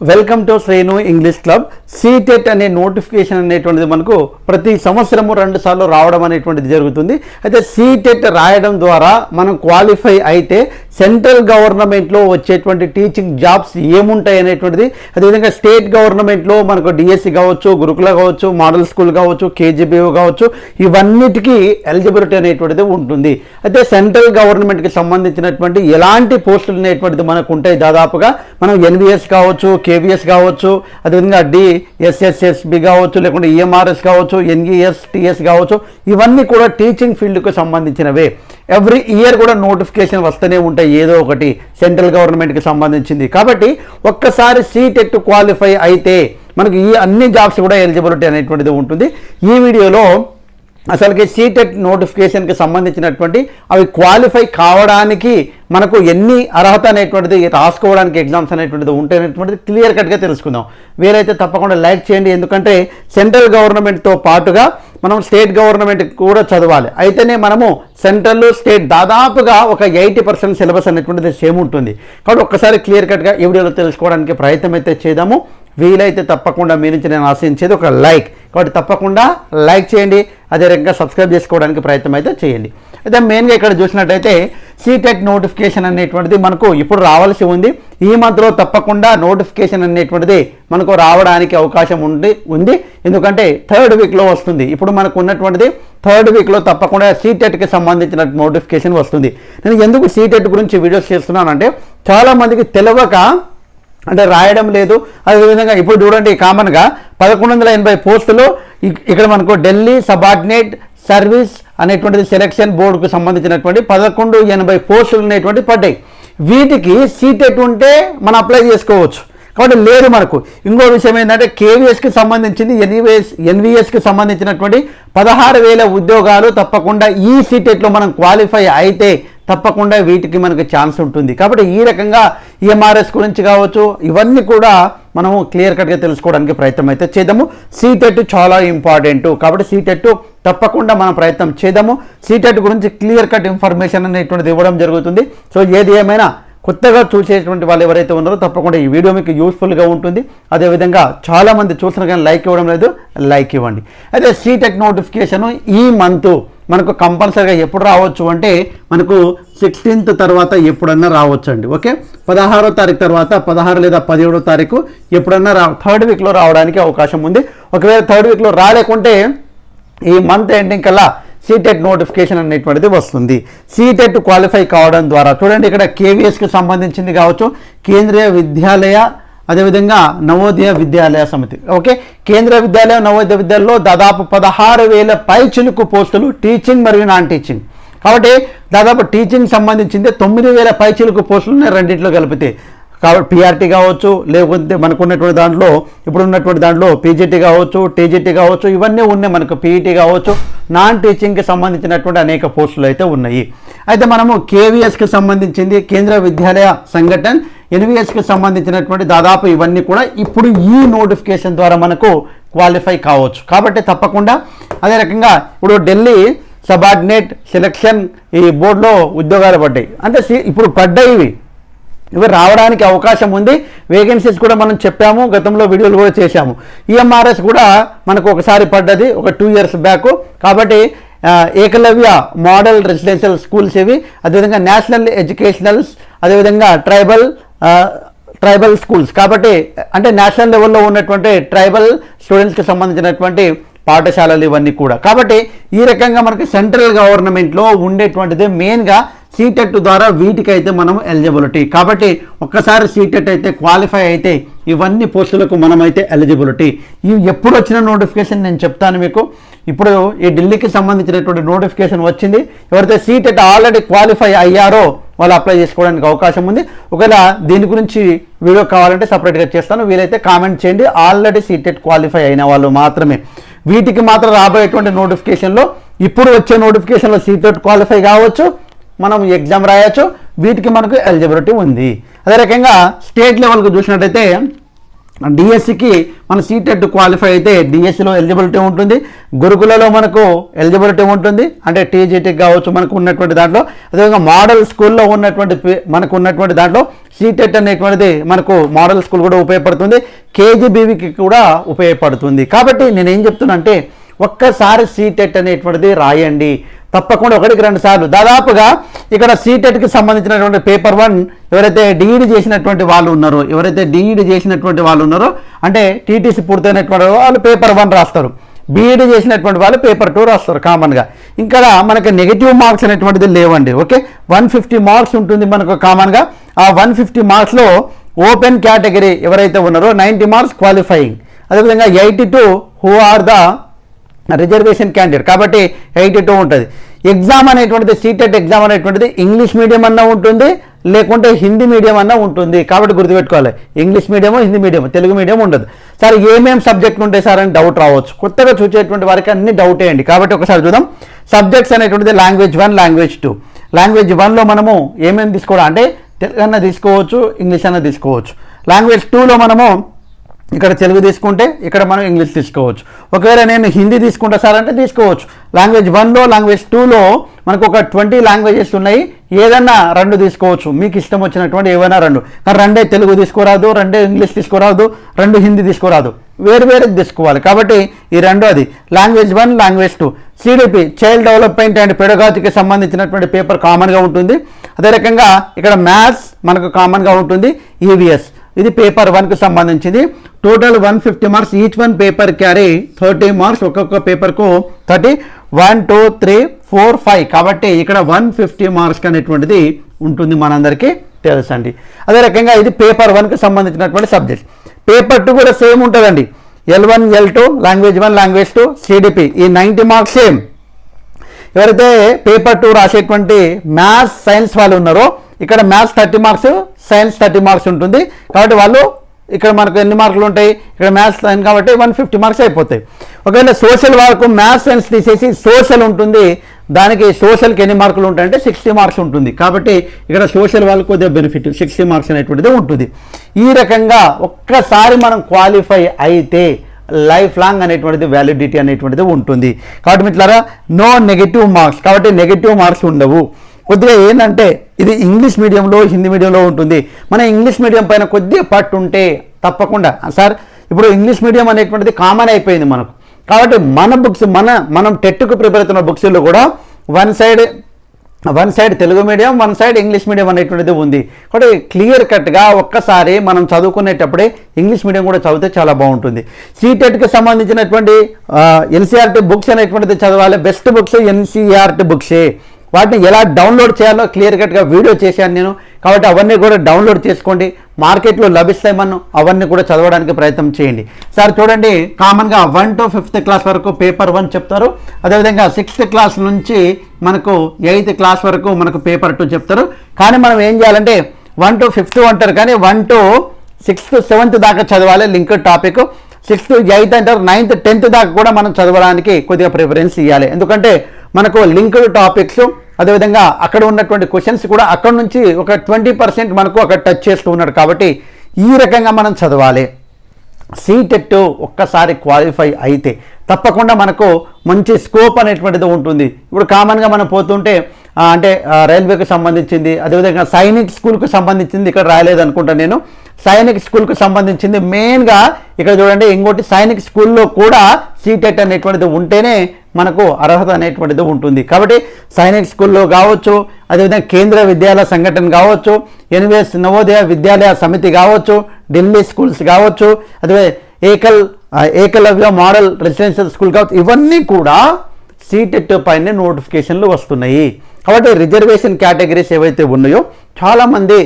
Welcome to Srenu English club CTET అనే notification అనేటువంటిది మనకు ప్రతి సంవత్సరము రెండు సార్లు రావడం అనేటువంటిది జరుగుతుంది. అయితే సీటెట్ రాయడం ద్వారా మనం క్వాలిఫై అయితే సెంట్రల్ గవర్నమెంట్లో వచ్చేటువంటి టీచింగ్ జాబ్స్ ఏముంటాయి అనేటువంటిది. అదేవిధంగా స్టేట్ గవర్నమెంట్లో మనకు డిఎస్సి కావచ్చు గురుకుల కావచ్చు మోడల్ స్కూల్ కావచ్చు కేజీబీఓ కావచ్చు ఇవన్నిటికీ ఎలిజిబిలిటీ అనేటువంటిది ఉంటుంది. అయితే సెంట్రల్ గవర్నమెంట్కి సంబంధించినటువంటి ఎలాంటి పోస్టులు అనేటువంటిది మనకు ఉంటాయి దాదాపుగా. మనం ఎన్విఎస్ కావచ్చు కేవీఎస్ కావచ్చు అదేవిధంగా డి ఎస్ఎస్ఎస్బి కావచ్చు లేకుంటే ఈఎంఆర్ఎస్ కావచ్చు ఎన్ఈఎస్ టిఎస్ కావచ్చు ఇవన్నీ కూడా టీచింగ్ ఫీల్డ్కు సంబంధించినవే. ఎవ్రీ ఇయర్ కూడా నోటిఫికేషన్ వస్తూనే ఉంటాయి ఏదో ఒకటి సెంట్రల్ గవర్నమెంట్కి సంబంధించింది. కాబట్టి ఒక్కసారి సీటెట్ క్వాలిఫై అయితే మనకి ఈ అన్ని జాబ్స్ కూడా ఎలిజిబిలిటీ అనేటువంటిది ఉంటుంది. ఈ వీడియోలో అసలుకి సీటెట్ నోటిఫికేషన్కి సంబంధించినటువంటి అవి క్వాలిఫై కావడానికి మనకు ఎన్ని అర్హత అనేటువంటిది రాసుకోవడానికి ఎగ్జామ్స్ అనేటువంటిది ఉంటాయనేటువంటిది క్లియర్ కట్గా తెలుసుకుందాం. వీలైతే తప్పకుండా లైక్ చేయండి. ఎందుకంటే సెంట్రల్ గవర్నమెంట్తో పాటుగా మనం స్టేట్ గవర్నమెంట్ కూడా చదవాలి. అయితేనే మనము సెంట్రల్ స్టేట్ దాదాపుగా ఒక ఎయిటీ పర్సెంట్ సిలబస్ అనేటువంటిది సేమ్ ఉంటుంది. కాబట్టి ఒక్కసారి క్లియర్ కట్గా ఈ వీడియోలో తెలుసుకోవడానికి ప్రయత్నం అయితే చేద్దాము. వీలైతే తప్పకుండా మీ నుంచి నేను ఆశించేది ఒక లైక్. కాబట్టి తప్పకుండా లైక్ చేయండి. అదే రకంగా సబ్స్క్రైబ్ చేసుకోవడానికి ప్రయత్నం అయితే చేయండి. అయితే మెయిన్గా ఇక్కడ చూసినట్టయితే సీటెట్ నోటిఫికేషన్ అనేటువంటిది మనకు ఇప్పుడు రావాల్సి ఉంది. ఈ మంత్లో తప్పకుండా నోటిఫికేషన్ అనేటువంటిది మనకు రావడానికి అవకాశం ఉంది ఉంది. ఎందుకంటే థర్డ్ వీక్లో వస్తుంది. ఇప్పుడు మనకు ఉన్నటువంటిది థర్డ్ వీక్లో తప్పకుండా సీటెట్కి సంబంధించిన నోటిఫికేషన్ వస్తుంది. నేను ఎందుకు సీటెట్ గురించి వీడియోస్ చేస్తున్నానంటే చాలామందికి తెలియక అంటే రాయడం లేదు. అదేవిధంగా ఇప్పుడు చూడండి కామన్గా పదకొండు వందల ఎనభై పోస్టులు ఇక్కడ మనకు ఢిల్లీ సబార్డినేట్ సర్వీస్ అనేటువంటిది సెలక్షన్ బోర్డుకు సంబంధించినటువంటి పదకొండు ఎనభై పోస్టులు అనేటువంటి పడ్డాయి. వీటికి సీటెట్ ఉంటే మనం అప్లై చేసుకోవచ్చు. కాబట్టి లేదు మనకు. ఇంకో విషయం ఏంటంటే కేవీఎస్కి సంబంధించింది ఎన్విఎస్ ఎన్విఎస్కి సంబంధించినటువంటి పదహారు వేల ఉద్యోగాలు తప్పకుండా ఈ సీటెట్లో మనం క్వాలిఫై అయితే తప్పకుండా వీటికి మనకు ఛాన్స్ ఉంటుంది. కాబట్టి ఈ రకంగా ఈఎంఆర్ఎస్ గురించి కావచ్చు ఇవన్నీ కూడా మనము క్లియర్ కట్గా తెలుసుకోవడానికి ప్రయత్నం అయితే చేద్దాము. సీటెట్ చాలా ఇంపార్టెంట్ కాబట్టి సీటెట్ తప్పకుండా మనం ప్రయత్నం చేద్దాము. సీటెట్ గురించి క్లియర్ కట్ ఇన్ఫర్మేషన్ అనేటువంటిది ఇవ్వడం జరుగుతుంది. సో ఏది ఏమైనా కొత్తగా చూసేటువంటి వాళ్ళు ఎవరైతే ఉన్నారో తప్పకుండా ఈ వీడియో మీకు యూస్ఫుల్గా ఉంటుంది. అదేవిధంగా చాలామంది చూస్తున్నారు కానీ లైక్ ఇవ్వడం లేదు లైక్ ఇవ్వండి. అయితే సీటెక్ నోటిఫికేషన్ ఈ మంత్ మనకు కంపల్సరీగా ఎప్పుడు రావచ్చు అంటే మనకు సిక్స్టీన్త్ తర్వాత ఎప్పుడన్నా రావచ్చండి ఓకే? పదహారో తారీఖు తర్వాత పదహారు లేదా పదిహేడో తారీఖు ఎప్పుడన్నా రా థర్డ్ వీక్లో రావడానికి అవకాశం ఉంది. ఒకవేళ థర్డ్ వీక్లో రాలేకుంటే ఈ మంత్ ఎండింగ్ కల్లా సీటెట్ నోటిఫికేషన్ అనేటువంటిది వస్తుంది. సీటెట్ క్వాలిఫై కావడం ద్వారా చూడండి ఇక్కడ కేవీఎస్కి సంబంధించింది కావచ్చు కేంద్రీయ విద్యాలయ అదేవిధంగా నవోదయ విద్యాలయ సమితి ఓకే? కేంద్ర విద్యాలయ నవోదయ విద్యాలయంలో దాదాపు పదహారు వేల పై చిలుకు పోస్టులు టీచింగ్ మరియు నాన్ టీచింగ్ కాబట్టి దాదాపు టీచింగ్ సంబంధించింది తొమ్మిది వేల పై పోస్టులు ఉన్నాయి రెండింటిలో కలిపితే. కాబట్టి పిఆర్టీ కావచ్చు లేకపోతే మనకు ఉన్నటువంటి దాంట్లో ఇప్పుడు ఉన్నటువంటి దాంట్లో పీజీటీ కావచ్చు టీజీటీ కావచ్చు ఇవన్నీ ఉన్నాయి మనకు పీఈటీ కావచ్చు. నాన్ టీచింగ్కి సంబంధించినటువంటి అనేక పోస్టులు అయితే ఉన్నాయి. అయితే మనము కేవీఎస్కి సంబంధించింది కేంద్ర విద్యాలయ సంఘటన ఎన్విఎస్కి సంబంధించినటువంటి దాదాపు ఇవన్నీ కూడా ఇప్పుడు ఈ నోటిఫికేషన్ ద్వారా మనకు క్వాలిఫై కావచ్చు. కాబట్టి తప్పకుండా అదే రకంగా ఇప్పుడు ఢిల్లీ సబార్డినేట్ సెలక్షన్ ఈ బోర్డులో ఉద్యోగాలు పడ్డాయి. అంటే సి- ఇప్పుడు పడ్డాయి ఇవి. ఇవి రావడానికి అవకాశం ఉంది. వేకెన్సీస్ కూడా మనం చెప్పాము గతంలో వీడియోలు కూడా చేశాము. ఈఎంఆర్ఎస్ కూడా మనకు ఒకసారి పడ్డది ఒక టూ ఇయర్స్ బ్యాక్. కాబట్టి ఏకలవ్య మోడల్ రెసిడెన్షియల్ స్కూల్స్ ఇవి. అదేవిధంగా నేషనల్ ఎడ్యుకేషనల్స్ అదేవిధంగా ట్రైబల్ ట్రైబల్ స్కూల్స్. కాబట్టి అంటే నేషనల్ లెవెల్లో ఉన్నటువంటి ట్రైబల్ స్టూడెంట్స్కి సంబంధించినటువంటి పాఠశాలలు ఇవన్నీ కూడా. కాబట్టి ఈ రకంగా మనకి సెంట్రల్ గవర్నమెంట్లో ఉండేటువంటిది మెయిన్గా సీటెట్ ద్వారా వీటికైతే మనం ఎలిజిబిలిటీ. కాబట్టి ఒక్కసారి సీటెట్ అయితే క్వాలిఫై అయితే ఇవన్నీ పోస్టులకు మనమైతే ఎలిజిబిలిటీ. ఇవి ఎప్పుడు వచ్చిన నోటిఫికేషన్ నేను చెప్తాను మీకు. ఇప్పుడు ఈ ఢిల్లీకి సంబంధించినటువంటి నోటిఫికేషన్ వచ్చింది. ఎవరైతే సీటెట్ ఆల్రెడీ క్వాలిఫై అయ్యారో వాళ్ళు అప్లై చేసుకోవడానికి అవకాశం ఉంది. ఒకవేళ దీని గురించి వీడియో కావాలంటే సపరేట్గా చేస్తాను. వీలైతే కామెంట్ చేయండి. ఆల్రెడీ సీటెట్ క్వాలిఫై అయిన వాళ్ళు మాత్రమే. వీటికి మాత్రం రాబోయేటువంటి నోటిఫికేషన్లో ఇప్పుడు వచ్చే నోటిఫికేషన్లో సీటెట్ క్వాలిఫై కావచ్చు మనం ఎగ్జామ్ రాయొచ్చు వీటికి మనకు ఎలిజిబిలిటీ ఉంది. అదే రకంగా స్టేట్ లెవెల్కి చూసినట్టయితే డిఎస్సికి మన సీటెట్ క్వాలిఫై అయితే డిఎస్సిలో ఎలిజిబిలిటీ ఉంటుంది. గురుకులలో మనకు ఎలిజిబిలిటీ ఉంటుంది. అంటే టీజీటీకి కావచ్చు మనకు ఉన్నటువంటి దాంట్లో. అదేవిధంగా మోడల్ స్కూల్లో ఉన్నటువంటి మనకు ఉన్నటువంటి దాంట్లో సీటెట్ అనేటువంటిది మనకు మోడల్ స్కూల్ కూడా ఉపయోగపడుతుంది. కేజీబీవీకి కూడా ఉపయోగపడుతుంది. కాబట్టి నేను ఏం చెప్తున్నా అంటే ఒక్కసారి సీటెట్ అనేటువంటిది రాయండి. తప్పకుండా ఒకటికి రెండు సార్లు. దాదాపుగా ఇక్కడ సీటెట్కి సంబంధించినటువంటి పేపర్ వన్ ఎవరైతే డిఈడి చేసినటువంటి వాళ్ళు ఉన్నారో ఎవరైతే డిఈడి చేసినటువంటి వాళ్ళు ఉన్నారో అంటే టీటీసీ పూర్తయినటువంటి వాళ్ళు పేపర్ వన్ రాస్తారు. బీఈడి చేసినటువంటి వాళ్ళు పేపర్ టూ రాస్తారు కామన్గా. ఇంకా మనకి నెగిటివ్ మార్క్స్ అనేటువంటిది లేవండి ఓకే? వన్ ఫిఫ్టీ మార్క్స్ ఉంటుంది మనకు కామన్గా. ఆ వన్ ఫిఫ్టీ మార్క్స్లో ఓపెన్ కేటగిరీ ఎవరైతే ఉన్నారో నైంటీ మార్క్స్ క్వాలిఫైయింగ్. అదేవిధంగా eighty two who are the reservation candidate కాబట్టి ఎయిటీ టూ ఉంటుంది. ఎగ్జామ్ అనేటువంటిది సీటెట్ ఎగ్జామ్ అనేటువంటిది ఇంగ్లీష్ మీడియం అన్నా ఉంటుంది లేకుంటే హిందీ మీడియం అన్నా ఉంటుంది. కాబట్టి గుర్తుపెట్టుకోవాలి. English medium Hindi medium Telugu medium ఉండదు. సార్ ఏమేమి సబ్జెక్టులు ఉంటాయి సార్ అని డౌట్ రావచ్చు. కొత్తగా చూసేటువంటి వారికి అన్ని డౌట్ వేయండి కాబట్టి ఒకసారి చూద్దాం. సబ్జెక్ట్స్ అనేటువంటిది language one language two language వన్లో మనము ఏమేమి తీసుకోవడం అంటే తెలుగు అన్న తీసుకోవచ్చు ఇంగ్లీష్ అన్న తీసుకోవచ్చు. లాంగ్వేజ్ టూలో మనము ఇక్కడ తెలుగు తీసుకుంటే ఇక్కడ మనం ఇంగ్లీష్ తీసుకోవచ్చు. ఒకవేళ నేను హిందీ తీసుకుంటా సార్ అంటే తీసుకోవచ్చు. లాంగ్వేజ్ వన్లో లాంగ్వేజ్ టూలో మనకు ఒక ట్వంటీ లాంగ్వేజెస్ ఉన్నాయి. ఏదన్నా రెండు తీసుకోవచ్చు. మీకు ఇష్టం వచ్చినటువంటి ఏవైనా రెండు. కానీ రెండే తెలుగు తీసుకోరాదు రెండే ఇంగ్లీష్ తీసుకోరాదు రెండు హిందీ తీసుకోరాదు. వేరు వేరు తీసుకోవాలి. కాబట్టి ఈ రెండు అది. Language one language two CDP child development and పెడగాజీకి సంబంధించినటువంటి పేపర్ కామన్గా ఉంటుంది. అదే రకంగా ఇక్కడ మ్యాథ్స్ మనకు కామన్గా ఉంటుంది. ఈవీఎస్ ఇది పేపర్ వన్కి సంబంధించింది. Total one fifty marks each one paper carry thirty marks ఒక్కొక్క పేపర్కు thirty one two three four five కాబట్టి ఇక్కడ వన్ ఫిఫ్టీ మార్క్స్ అనేటువంటిది ఉంటుంది మనందరికీ తెలుసండి. అదే రకంగా ఇది పేపర్ వన్కి సంబంధించినటువంటి సబ్జెక్ట్ పేపర్ టూ కూడా సేమ్ ఉంటుందండి. L one L two language one language two CDP ఈ నైంటీ మార్క్స్ సేమ్ ఎవరైతే పేపర్ టూ రాసేటువంటి మ్యాథ్స్ సైన్స్ వాళ్ళు ఉన్నారో ఇక్కడ maths thirty marks science thirty marks ఉంటుంది. కాబట్టి వాళ్ళు ఇక్కడ మనకు ఎన్ని మార్కులు ఉంటాయి? ఇక్కడ మ్యాథ్స్ సైన్స్ కాబట్టి వన్ ఫిఫ్టీ మార్క్స్ అయిపోతాయి. ఒకవేళ సోషల్ వరకు మ్యాథ్స్ సైన్స్ తీసేసి సోషల్ ఉంటుంది దానికి సోషల్కి ఎన్ని మార్కులు ఉంటాయంటే సిక్స్టీ మార్క్స్ ఉంటుంది. కాబట్టి ఇక్కడ సోషల్ వాళ్ళకు కొద్దిగా బెనిఫిట్ సిక్స్టీ మార్క్స్ అనేటువంటిది ఉంటుంది. ఈ రకంగా ఒక్కసారి మనం క్వాలిఫై అయితే లైఫ్ లాంగ్ అనేటువంటిది వ్యాలిడిటీ అనేటువంటిది ఉంటుంది. కాబట్టి మిట్లారా నో నెగిటివ్ మార్క్స్ కాబట్టి నెగిటివ్ మార్క్స్ ఉండవు. కొద్దిగా ఏంటంటే ఇది ఇంగ్లీష్ మీడియంలో హిందీ మీడియంలో ఉంటుంది. మన ఇంగ్లీష్ మీడియం పైన కొద్దిగా పట్టు ఉంటే తప్పకుండా. సార్ ఇప్పుడు ఇంగ్లీష్ మీడియం అనేటువంటిది కామన్ అయిపోయింది మనకు. కాబట్టి మన బుక్స్ మన మనం టెట్కు ప్రిపేర్ అవుతున్న బుక్స్లో కూడా one side one side Telugu medium one side English medium అనేటువంటిది ఉంది. కాబట్టి క్లియర్ కట్గా ఒక్కసారి మనం చదువుకునేటప్పుడే ఇంగ్లీష్ మీడియం కూడా చదివితే చాలా బాగుంటుంది. సీటెట్కి సంబంధించినటువంటి ఎన్సీఆర్టీ బుక్స్ అనేటువంటిది చదవాలి. బెస్ట్ బుక్స్ ఎన్సీఆర్టీ బుక్సే వాటిని ఎలా డౌన్లోడ్ చేయాలో క్లియర్ కట్గా వీడియో చేశాను నేను. కాబట్టి అవన్నీ కూడా డౌన్లోడ్ చేసుకోండి. మార్కెట్లో లభిస్తాయి మనం అవన్నీ కూడా చదవడానికి ప్రయత్నం చేయండి. సార్ చూడండి కామన్గా వన్ టు ఫిఫ్త్ క్లాస్ వరకు పేపర్ వన్ చెప్తారు. అదేవిధంగా సిక్స్త్ క్లాస్ నుంచి మనకు ఎయిత్ క్లాస్ వరకు మనకు పేపర్ టూ చెప్తారు. కానీ మనం ఏం చేయాలంటే వన్ టు ఫిఫ్త్ అంటారు కానీ వన్ టు సిక్స్త్ సెవెంత్ దాకా చదవాలి లింక్ టాపిక్ సిక్స్త్ ఎయిత్ అంటారు నైన్త్ టెన్త్ దాకా కూడా మనం చదవడానికి కొద్దిగా ప్రిఫరెన్స్ ఇవ్వాలి ఎందుకంటే మనకు లింక్డ్ టాపిక్స్ అదేవిధంగా అక్కడ ఉన్నటువంటి క్వశ్చన్స్ కూడా అక్కడ నుంచి ఒక ట్వంటీ పర్సెంట్ మనకు అక్కడ టచ్ చేస్తూ ఉన్నాడు కాబట్టి ఈ రకంగా మనం చదవాలి. సీటెట్ ఒక్కసారి క్వాలిఫై అయితే తప్పకుండా మనకు మంచి స్కోప్ అనేటువంటిది ఉంటుంది. ఇప్పుడు కామన్గా మనం పోతుంటే అంటే రైల్వేకి సంబంధించింది అదేవిధంగా సైనిక్ స్కూల్కి సంబంధించింది ఇక్కడ రాయలేదు అనుకుంటా నేను. సైనిక్ స్కూల్కి సంబంధించింది మెయిన్గా ఇక్కడ చూడండి ఇంకోటి సైనిక్ స్కూల్లో కూడా సీటెట్ అనేటువంటిది ఉంటేనే మనకు అర్హత అనేటువంటిది ఉంటుంది. కాబట్టి సైనిక్ స్కూల్లో కావచ్చు అదేవిధంగా కేంద్ర విద్యాలయ సంఘటన కావచ్చు ఎన్విఎస్ నవోదయ విద్యాలయ సమితి కావచ్చు ఢిల్లీ స్కూల్స్ కావచ్చు అదే ఏకల్ ఏకలవ్య మోడల్ రెసిడెన్షియల్ స్కూల్ కావచ్చు ఇవన్నీ కూడా సీటెట్ పైన నోటిఫికేషన్లు వస్తున్నాయి. కాబట్టి రిజర్వేషన్ కేటగిరీస్ ఏవైతే ఉన్నాయో చాలామంది